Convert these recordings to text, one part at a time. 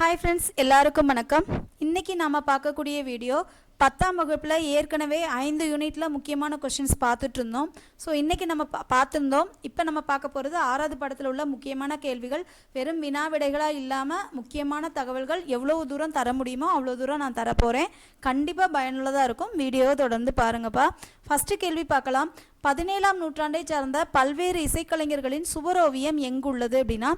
Hi friends எல்லாருக்கும் வணக்கம். இன்றைக்கி நாம் பார்க்கக்கூடிய வீடியோ பத்தாம் வகுப்பில் ஏற்கனவே ஐந்து யூனிட்டில் முக்கியமான கொஷின்ஸ் பார்த்துட்டு இருந்தோம். ஸோ இன்றைக்கி நம்ம பா பார்த்துருந்தோம். இப்போ நம்ம பார்க்க போகிறது ஆறாவது படத்தில் உள்ள முக்கியமான கேள்விகள். வெறும் வினா விடைகளாக இல்லாமல் முக்கியமான தகவல்கள் எவ்வளோ தூரம் தர முடியுமோ அவ்வளோ தூரம் நான் தரப்போகிறேன் கண்டிப்பாக பயனுள்ளதாக இருக்கும். வீடியோவை தொடர்ந்து பாருங்கப்பா. ஃபஸ்ட்டு கேள்வி பார்க்கலாம். பதினேழாம் நூற்றாண்டை சார்ந்த பல்வேறு இசைக்கலைஞர்களின் சுவரோவியம் எங்குள்ளது அப்படின்னா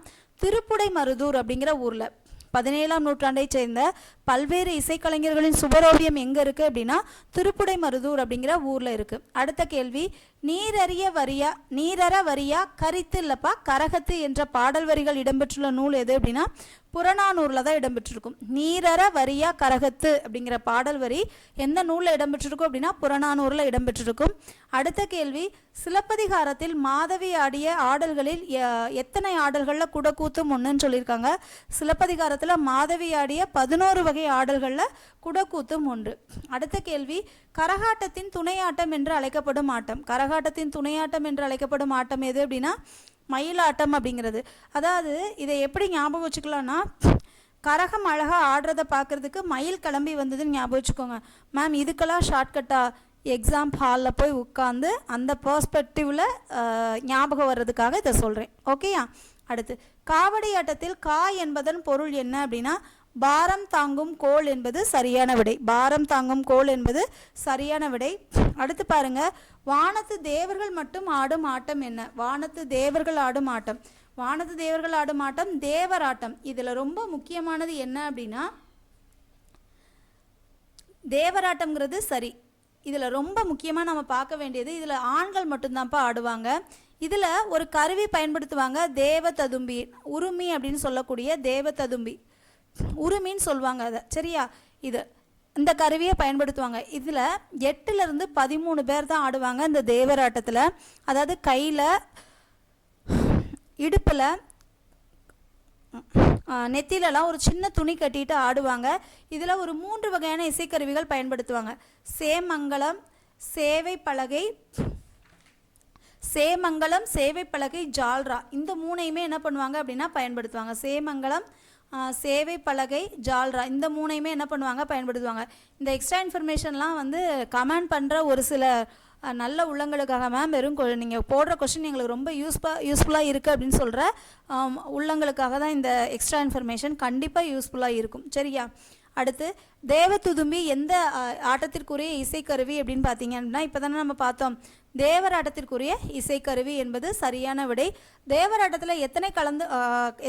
திருப்புடை மருதூர் அப்படிங்கிற ஊரில். பதினேழாம் நூற்றாண்டைச் சேர்ந்த பல்வேறு இசைக்கலைஞர்களின் சுவரோவியம் எங்கே இருக்குது அப்படின்னா திருப்புடை மருதூர் அப்படிங்கிற ஊரில் இருக்குது அடுத்த கேள்வி நீரறிய வரியா நீரற வரியா கரித்து இல்லப்பா கரகத்து என்ற பாடல் வரிகள் இடம்பெற்றுள்ள நூல் எது அப்படின்னா புறநானூரில் தான் இடம்பெற்றிருக்கும். நீரற வரியா கரகத்து அப்படிங்கிற பாடல் வரி எந்த நூலில் இடம்பெற்றிருக்கும் அப்படின்னா புறநானூரில் இடம்பெற்றிருக்கும். அடுத்த கேள்வி சிலப்பதிகாரத்தில் மாதவி ஆடிய ஆடல்களில் எ- எத்தனை ஆடல்களில் குடக்கூத்தும் ஒன்றுன்னு சொல்லியிருக்காங்க. சிலப்பதிகாரத்தில் மாதவி ஆடிய பதினோரு வகை ஆடல்களில் குடக்கூத்தும் ஒன்று. அடுத்த கேள்வி கரகாட்டத்தின் துணையாட்டம் என்று அழைக்கப்படும் ஆட்டம். கரக கரகாட்டத்தின் துணையாட்டம் என்று அழைக்கப்படும் ஆட்டம் எது அப்படின்னா மயிலாட்டம் அப்படிங்கிறது. அதாவது இதை எப்படி ஞாபகம் வச்சுக்கலாம்னா கரகம் அழகாக ஆடுறத பார்க்கறதுக்கு மயில் கிளம்பி வந்ததுன்னு ஞாபகம் வச்சுக்கோங்க. மேம் இதுக்கெல்லாம் ஷார்ட்கட்டாக எக்ஸாம் ஹாலில் போய் உட்காந்து அந்த பர்ஸ்பெக்டிவில் ஞாபகம் வர்றதுக்காக இதை சொல்கிறேன் ஓகேயா அடுத்து காவடி ஆட்டத்தில் கா என்பதன் பொருள் என்ன அப்படின்னா பாரம் தாங்கும் கோல் என்பது சரியான விடை. பாரம் தாங்கும் கோல் என்பது சரியான விடை. அடுத்து பாருங்க வானத்து தேவர்கள் மட்டும் ஆடும் ஆட்டம் என்ன? வானத்து தேவர்கள் ஆடும் ஆட்டம். வானத்து தேவர்கள் ஆடும் ஆட்டம் தேவராட்டம் இதில் ரொம்ப முக்கியமானது என்ன அப்படின்னா தேவராட்டம்ங்கிறது சரி. இதில் ரொம்ப முக்கியமாக நம்ம பார்க்க வேண்டியது இதில் ஆண்கள் மட்டும்தான்ப்பா ஆடுவாங்க. இதில் ஒரு கருவி பயன்படுத்துவாங்க தேவ ததும்பி உருமி அப்படின்னு சொல்லக்கூடிய தேவ ததும்பி. உருமின்னு சொல்லுவாங்க அதை. சரியா? இது இந்த கருவியை பயன்படுத்துவாங்க. இதில் எட்டுலேருந்து பதிமூணு பேர் தான் ஆடுவாங்க இந்த தேவராட்டத்தில். அதாவது கையில் இடுப்பில் நெத்திலலாம் ஒரு சின்ன துணி கட்டிட்டு ஆடுவாங்க. இதில் ஒரு மூன்று வகையான இசைக்கருவிகள் பயன்படுத்துவாங்க. சேமங்கலம் சேவை பலகை சேமங்கலம் சேவை பலகை ஜால்ரா. இந்த மூணையுமே என்ன பண்ணுவாங்க அப்படின்னா பயன்படுத்துவாங்க. சேமங்கலம் சேவை பலகை ஜால்ரா இந்த மூணையுமே என்ன பண்ணுவாங்க? பயன்படுத்துவாங்க. இந்த எக்ஸ்ட்ரா இன்ஃபர்மேஷன்லாம் வந்து கமெண்ட் பண்ணுற ஒரு சில நல்ல உள்ளங்களுக்காக மேம் வெறும் நீங்கள் போடுற கொஷின் எங்களுக்கு ரொம்ப யூஸ்ஃபா யூஸ்ஃபுல்லாக இருக்குது அப்படின்னு சொல்கிற உள்ளங்களுக்காக தான் இந்த எக்ஸ்ட்ரா இன்ஃபர்மேஷன் கண்டிப்பாக யூஸ்ஃபுல்லாக இருக்கும். சரியா? அடுத்து தேவதுதும்பி எந்த ஆட்டத்திற்குரிய இசைக்கருவி? அப்படின்னு பார்த்தீங்க அப்படின்னா இப்போ தானே நம்ம பார்த்தோம். தேவராட்டத்திற்குரிய இசைக்கருவி என்பது சரியான விடை. தேவராட்டத்தில் எத்தனை கலந்து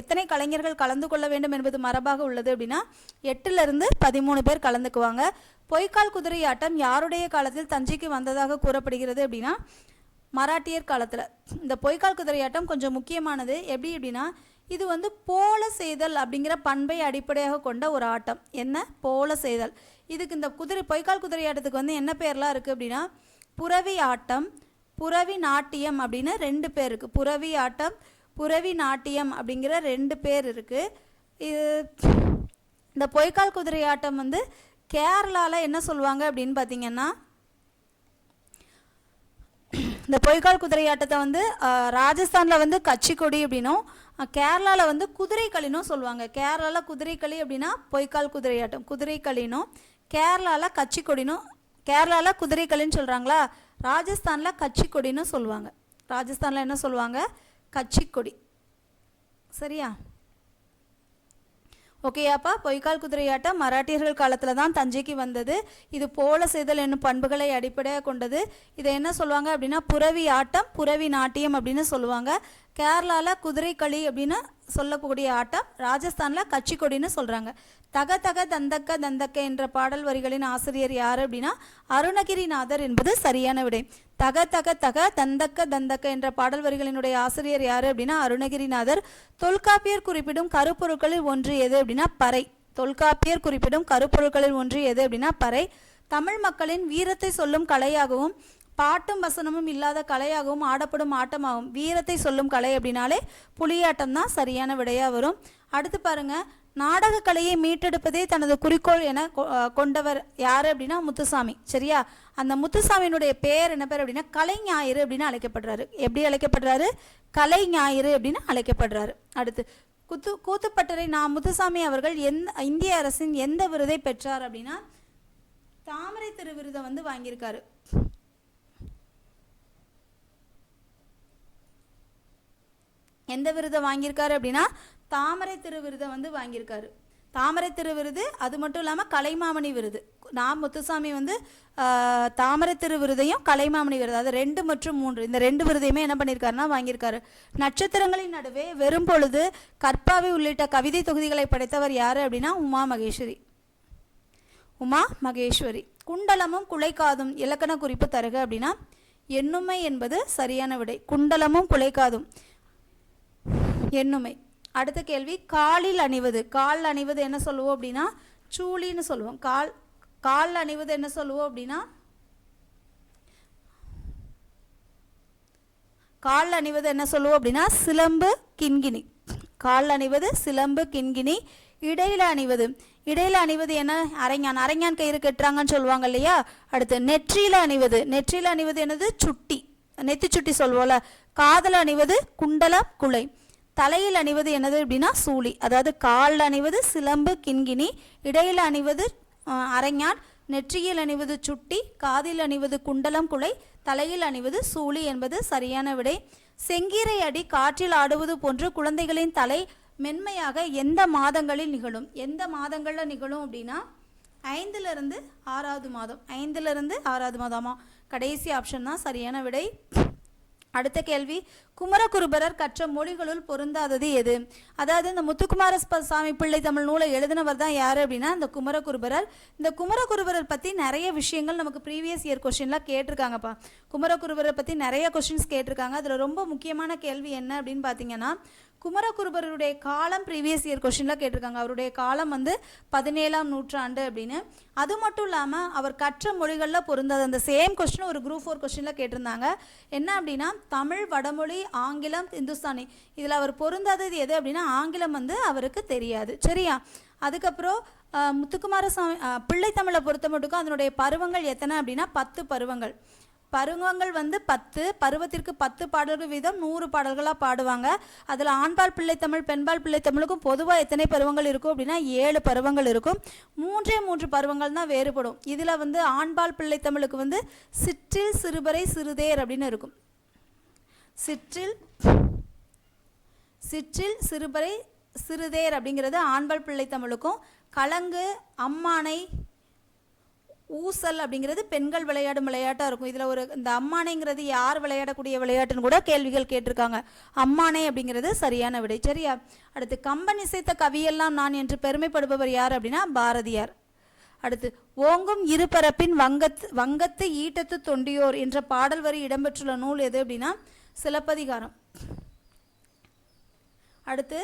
எத்தனை கலைஞர்கள் கலந்து கொள்ள வேண்டும் என்பது மரபாக உள்ளது அப்படின்னா எட்டுலேருந்து பதிமூணு பேர் கலந்துக்குவாங்க. பொய்க்கால் குதிரை ஆட்டம் யாருடைய காலத்தில் தஞ்சைக்கு வந்ததாக கூறப்படுகிறது அப்படின்னா மராட்டியர் காலத்தில். இந்த பொய்க்கால் குதிரையாட்டம் கொஞ்சம் முக்கியமானது. எப்படி அப்படின்னா இது வந்து போல செய்தல் அப்படிங்கிற பண்பை அடிப்படையாக கொண்ட ஒரு ஆட்டம். என்ன? போல செய்தல். இதுக்கு இந்த குதிரை பொய்க்கால் குதிரையாட்டத்துக்கு வந்து என்ன பேர்லாம் இருக்குது அப்படின்னா புறவி ஆட்டம் புறவி நாட்டியம் அப்படின்னு ரெண்டு பேர் இருக்குது புறவி ஆட்டம் புறவி நாட்டியம் அப்படிங்கிற ரெண்டு பேர் இருக்குது இது இந்த பொய்க்கால் குதிரையாட்டம் வந்து கேரளாவில் என்ன சொல்லுவாங்க அப்படின்னு பார்த்தீங்கன்னா இந்த பொய்க்கால் குதிரையாட்டத்தை வந்து ராஜஸ்தானில் வந்து கச்சிக்கொடி அப்படின்னும் கேரளாவில் வந்து குதிரைக்களினும் சொல்லுவாங்க. கேரளாவில் குதிரைக்களி அப்படின்னா பொய்க்கால் குதிரையாட்டம். குதிரைக்களினும் கேரளாவில் கச்சிக்கொடினும் கேரளாவில் குதிரைக்களின்னு சொல்கிறாங்களா ராஜஸ்தானில் கச்சிக்கொடின்னு சொல்லுவாங்க. ராஜஸ்தானில் என்ன சொல்லுவாங்க? கச்சிக்கொடி. சரியா? ஓகேயாப்பா பொய்க்கால் குதிரையாட்டம் மராட்டியர்கள் காலத்தில் தான் தஞ்சைக்கு வந்தது. இது போல செய்தல் என்னும் பண்புகளை அடிப்படையாக கொண்டது. இதை என்ன சொல்லுவாங்க அப்படின்னா புறவி ஆட்டம் புறவி நாட்டியம் அப்படின்னு சொல்லுவாங்க. கேரளாவில் குதிரைக்களி அப்படின்னு சொல்லக்கூடிய ஆட்டம் ராஜஸ்தானில் கச்சிக்கொடின்னு சொல்கிறாங்க தக தக தந்தக்க தந்தக்க என்ற பாடல் வரிகளின் ஆசிரியர் யார் அப்படின்னா அருணகிரிநாதர் என்பது சரியான விடை. தக தக தக தந்தக்க தந்தக்க என்ற பாடல் வரிகளினுடைய ஆசிரியர் யார் அப்படின்னா அருணகிரிநாதர். தொல்காப்பியர் குறிப்பிடும் கருப்பொருட்களில் ஒன்று எது அப்படின்னா பறை. தொல்காப்பியர் குறிப்பிடும் கருப்பொருட்களில் ஒன்று எது அப்படின்னா பறை. தமிழ் மக்களின் வீரத்தை சொல்லும் கலையாகவும் பாட்டும் வசனமும் இல்லாத கலையாகவும் ஆடப்படும் ஆட்டமாகும். வீரத்தை சொல்லும் கலை அப்படின்னாலே புலியாட்டம் தான் சரியான விடையாக வரும். அடுத்து பாருங்க நாடக கலையை மீட்டெடுப்பதே தனது குறிக்கோள் என கொ- கொண்டவர் யார் அப்படின்னா முத்துசாமி. சரியா? அந்த முத்துசாமியினுடைய பேர் என்ன பேர் அப்படின்னா கலை ஞாயிறு அப்படின்னு அழைக்கப்படுறாரு. எப்படி அழைக்கப்படுறாரு? கலை ஞாயிறு அப்படின்னு அழைக்கப்படுறாரு. அடுத்து குத்து கூத்துப்பட்டறை நான் முத்துசாமி அவர்கள் எந்த இந்திய அரசின் எந்த விருதை பெற்றார் அப்படின்னா தாமரை திருவிருதை வந்து வாங்கியிருக்காரு. எந்த விருதை வாங்கியிருக்காரு அப்படின்னா தாமரை திரு விருதை வந்து வாங்கியிருக்காரு. தாமரை திரு விருது அது மட்டும் இல்லாமல் கலைமாமணி விருது. நான் முத்துசாமி வந்து தாமரை திரு விருதையும் கலைமாமணி விருது. அது ரெண்டு மற்றும் மூன்று. இந்த ரெண்டு விருதையுமே என்ன பண்ணியிருக்காருன்னா வாங்கியிருக்காரு. நட்சத்திரங்களின் நடுவே வெறும் பொழுது கற்பாவை உள்ளிட்ட கவிதை தொகுதிகளை படைத்தவர் யார் அப்படின்னா உமா மகேஸ்வரி. உமா மகேஸ்வரி. குண்டலமும் குலைக்காதும் இலக்கண குறிப்பு தருக அப்படின்னா எண்ணுமை என்பது சரியான விடை. குண்டலமும் குலைக்காதும். எண்ணுமை. அடுத்த கேள்வி காலில் அணிவது. கால் அணிவது என்ன சொல்லுவோம் அப்படின்னா சூளின்னு சொல்லுவோம். கால் கால் அணிவது என்ன சொல்லுவோம் அப்படின்னா கால் அணிவது என்ன சொல்லுவோம் அப்படின்னா சிலம்பு கிண்கிணி. கால் அணிவது சிலம்பு கிண்கிணி. இடையில அணிவது. இடையில அணிவது என்ன? அரைஞான் அரைஞான் கயிறு கட்டுறாங்கன்னு சொல்லுவாங்க இல்லையா? அடுத்து நெற்றியில அணிவது. நெற்றியில அணிவது என்னது? சுட்டி. நெத்தி சுட்டி சொல்வோம்ல காதல் அணிவது குண்டலம் குலை. தலையில் அணிவது என்னது அப்படின்னா சூளி அதாவது காலில் அணிவது சிலம்பு கிண்கிணி இடையில் அணிவது அரைஞான் நெற்றியில் அணிவது சுட்டி காதில் அணிவது குண்டலம் குலை தலையில் அணிவது சூளி என்பது சரியான விடை. செங்கீரை அடி காற்றில் ஆடுவது போன்று குழந்தைகளின் தலை மென்மையாக எந்த மாதங்களில் நிகழும்? எந்த மாதங்களில் நிகழும் அப்படின்னா ஐந்திலிருந்து ஆறாவது மாதம். ஐந்திலிருந்து ஆறாவது மாதமா. கடைசி ஆப்ஷன் தான் சரியான விடை. அடுத்த கேள்வி குமரகுருபரர் கற்ற மொழிகளுள் பொருந்தாதது எது? அதாவது இந்த முத்துக்குமார சாமி பிள்ளை தமிழ் நூலை எழுதினவர் தான் யார் அப்படின்னா இந்த குமரகுருபரர். இந்த குமரகுருபரர் பற்றி நிறைய விஷயங்கள் நமக்கு ப்ரீவியஸ் இயர் கொஸ்டின்லாம் கேட்டிருக்காங்கப்பா. குமரகுருபரர் பற்றி நிறைய கொஷின்ஸ் கேட்டிருக்காங்க. அதில் ரொம்ப முக்கியமான கேள்வி என்ன அப்படின்னு பார்த்தீங்கன்னா குமரகுருபருடைய காலம் ப்ரீவியஸ் இயர் கொஸ்டின்லாம் கேட்டிருக்காங்க. அவருடைய காலம் வந்து பதினேழாம் நூற்றாண்டு அப்படின்னு. அது மட்டும் இல்லாமல் அவர் கற்ற மொழிகளில் பொருந்தாத அந்த சேம் கொஸ்டின் ஒரு குரூப் ஃபோர் கொஸ்டினில் கேட்டிருந்தாங்க. என்ன அப்படின்னா தமிழ் வடமொழி ஆங்கிலம் இந்துஸ்தானி. இதில் அவர் பொருந்தாதது எது அப்படின்னா ஆங்கிலம் வந்து அவருக்கு தெரியாது. சரியா? அதுக்கப்புறம் முத்துக்குமாரசாமி பிள்ளை தமிழை பொறுத்த மட்டுக்கும் அதனுடைய பருவங்கள் எத்தனை அப்படின்னா பத்து பருவங்கள். பருவங்கள் வந்து பத்து பருவத்திற்கு பத்து பாடல்கள் வீதம் நூறு பாடல்களாக பாடுவாங்க. அதில் ஆண்பால் பிள்ளைத்தமிழ் பெண்பால் பிள்ளைத்தமிழுக்கும் பொதுவாக எத்தனை பருவங்கள் இருக்கும் அப்படின்னா ஏழு பருவங்கள் இருக்கும். மூன்றே மூன்று பருவங்கள் தான் வேறுபடும். இதில் வந்து ஆண்பால் பிள்ளைத்தமிழுக்கு வந்து சிற்றில் சிறுபறை சிறுதேர் அப்படின்னு இருக்கும். சிற்றில் சிற்றில் சிறுபறை சிறுதேர் அப்படிங்கிறது ஆண்பால் பிள்ளைத்தமிழுக்கும் கலங்கு அம்மானை ஊசல் அப்படிங்கிறது பெண்கள் விளையாடும் விளையாட்டாக இருக்கும். இதில் ஒரு இந்த அம்மானைங்கிறது யார் விளையாடக்கூடிய விளையாட்டுன்னு கூட கேள்விகள் கேட்டிருக்காங்க. அம்மானை அப்படிங்கிறது சரியான விடை. சரியா? அடுத்து கம்பன் இசைத்த கவியெல்லாம் நான் என்று பெருமைப்படுபவர் யார் அப்படின்னா பாரதியார். அடுத்து ஓங்கும் இருபரப்பின் வங்கத்து வங்கத்து ஈட்டத்து தொண்டியோர் என்ற பாடல் வரி இடம்பெற்றுள்ள நூல் எது அப்படின்னா சிலப்பதிகாரம். அடுத்து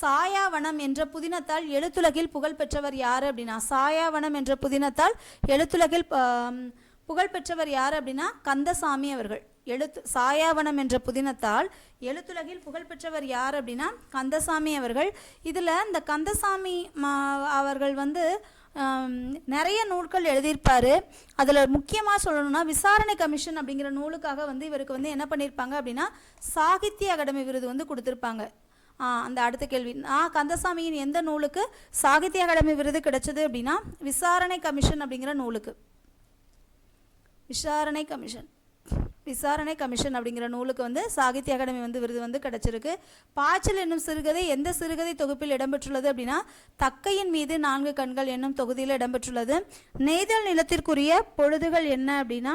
சாயாவனம் என்ற புதினத்தால் எழுத்துலகில் புகழ் பெற்றவர் யார் அப்படின்னா சாயாவனம் என்ற புதினத்தால் எழுத்துலகில் புகழ்பெற்றவர் புகழ் பெற்றவர் யார் அப்படின்னா கந்தசாமி அவர்கள். எழுத்து சாயாவனம் என்ற புதினத்தால் எழுத்துலகில் புகழ் பெற்றவர் யார் அப்படின்னா கந்தசாமி அவர்கள். இதில் இந்த கந்தசாமி மா- அவர்கள் வந்து நிறைய நூல்கள் எழுதியிருப்பார். அதில் முக்கியமாக சொல்லணும்னா விசாரணை கமிஷன் அப்படிங்கிற நூலுக்காக வந்து இவருக்கு வந்து என்ன பண்ணியிருப்பாங்க அப்படின்னா சாகித்ய அகாடமி விருது வந்து கொடுத்துருப்பாங்க. அந்த அடுத்த கேள்வி. நான் கந்தசாமியின் எந்த நூலுக்கு சாகித்ய அகாடமி விருது கிடைச்சது அப்படின்னா விசாரணை கமிஷன் அப்படிங்கிற நூலுக்கு. விசாரணை கமிஷன். விசாரணை கமிஷன் அப்படிங்கிற நூலுக்கு வந்து சாகித்ய அகாடமி வந்து விருது வந்து கிடைச்சிருக்கு. பாய்ச்சல் என்னும் சிறுகதை எந்த சிறுகதை தொகுப்பில் இடம்பெற்றுள்ளது அப்படின்னா தக்கையின் மீது நான்கு கண்கள் என்னும் தொகுதியில் இடம்பெற்றுள்ளது. நெய்தல் நிலத்திற்குரிய பொழுதுகள் என்ன அப்படின்னா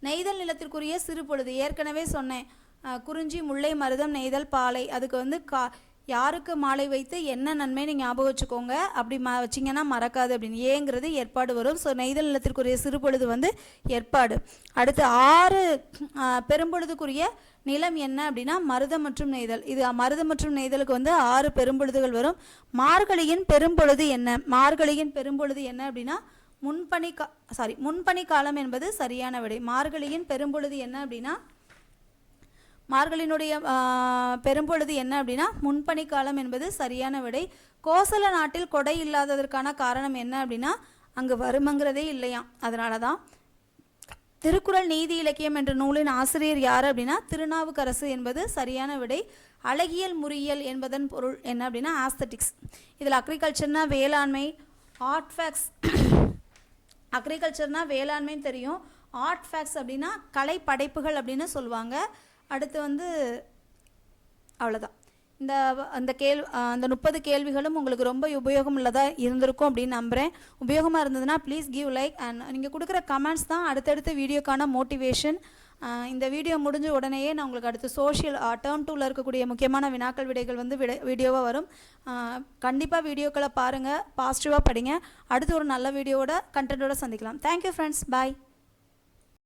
நெய்தல் நிலத்திற்குரிய சிறு பொழுது. ஏற்கனவே சொன்னேன். குறிஞ்சி முல்லை மருதம் நெய்தல் பாலை. அதுக்கு வந்து கா யாருக்கு மாலை வைத்து என்ன நன்மைன்னு ஞாபகம் வச்சுக்கோங்க. அப்படி ம வச்சிங்கன்னா மறக்காது அப்படின்னு. ஏங்கிறது ஏற்பாடு வரும். ஸோ நெய்தல் நிலத்திற்குரிய சிறுபொழுது வந்து ஏற்பாடு. அடுத்து ஆறு பெரும்பொழுதுக்குரிய நிலம் என்ன அப்படின்னா மருதம் மற்றும் நெய்தல். இது மருதம் மற்றும் நெய்தலுக்கு வந்து ஆறு பெரும்பொழுதுகள் வரும். மார்கழியின் பெரும்பொழுது என்ன? மார்கழியின் பெரும்பொழுது என்ன அப்படின்னா முன்பனி கா சாரி முன்பனி காலம் என்பது சரியான விடை. மார்கழியின் பெரும்பொழுது என்ன அப்படின்னா மார்கழியினுடைய பெரும்பொழுது என்ன அப்படின்னா முன்பனி காலம் என்பது சரியான விடை. கோசல நாட்டில் கொடை இல்லாததற்கான காரணம் என்ன அப்படின்னா அங்கு வருமங்கிறதே இல்லையாம். அதனால தான் திருக்குறள் நீதி இலக்கியம் என்ற நூலின் ஆசிரியர் யார் அப்படின்னா திருநாவுக்கரசு என்பது சரியான விடை. அழகியல் முறியியல் என்பதன் பொருள் என்ன அப்படின்னா ஆஸ்தட்டிக்ஸ். இதில் அக்ரிகல்ச்சர்னா வேளாண்மை ஆர்ட் ஃபேக்ஸ் அக்ரிகல்ச்சர்னா வேளாண்மைன்னு தெரியும். ஆர்ட் ஃபேக்ஸ் அப்படின்னா கலை படைப்புகள் அப்படின்னு சொல்லுவாங்க. அடுத்து வந்து அவ்வளோதான் இந்த அந்த கேள் அந்த முப்பது கேள்விகளும் உங்களுக்கு ரொம்ப உபயோகம் உள்ளதாக இருந்திருக்கும் அப்படின்னு நம்புகிறேன் உபயோகமாக இருந்ததுன்னா ப்ளீஸ் கிவ் லைக் அண்ட் நீங்கள் கொடுக்குற கமெண்ட்ஸ் தான் அடுத்தடுத்த வீடியோக்கான மோட்டிவேஷன் இந்த வீடியோ முடிஞ்ச உடனேயே நான் உங்களுக்கு அடுத்து சோஷியல் டேர்ம் டூவில் இருக்கக்கூடிய முக்கியமான வினாக்கள் விடைகள் வந்து விட வீடியோவாக வரும். கண்டிப்பாக வீடியோக்களை பாருங்கள் பாசிட்டிவாக படிங்க. அடுத்து ஒரு நல்ல வீடியோவோட கண்டென்ட்டோட சந்திக்கலாம். Thank you friends bye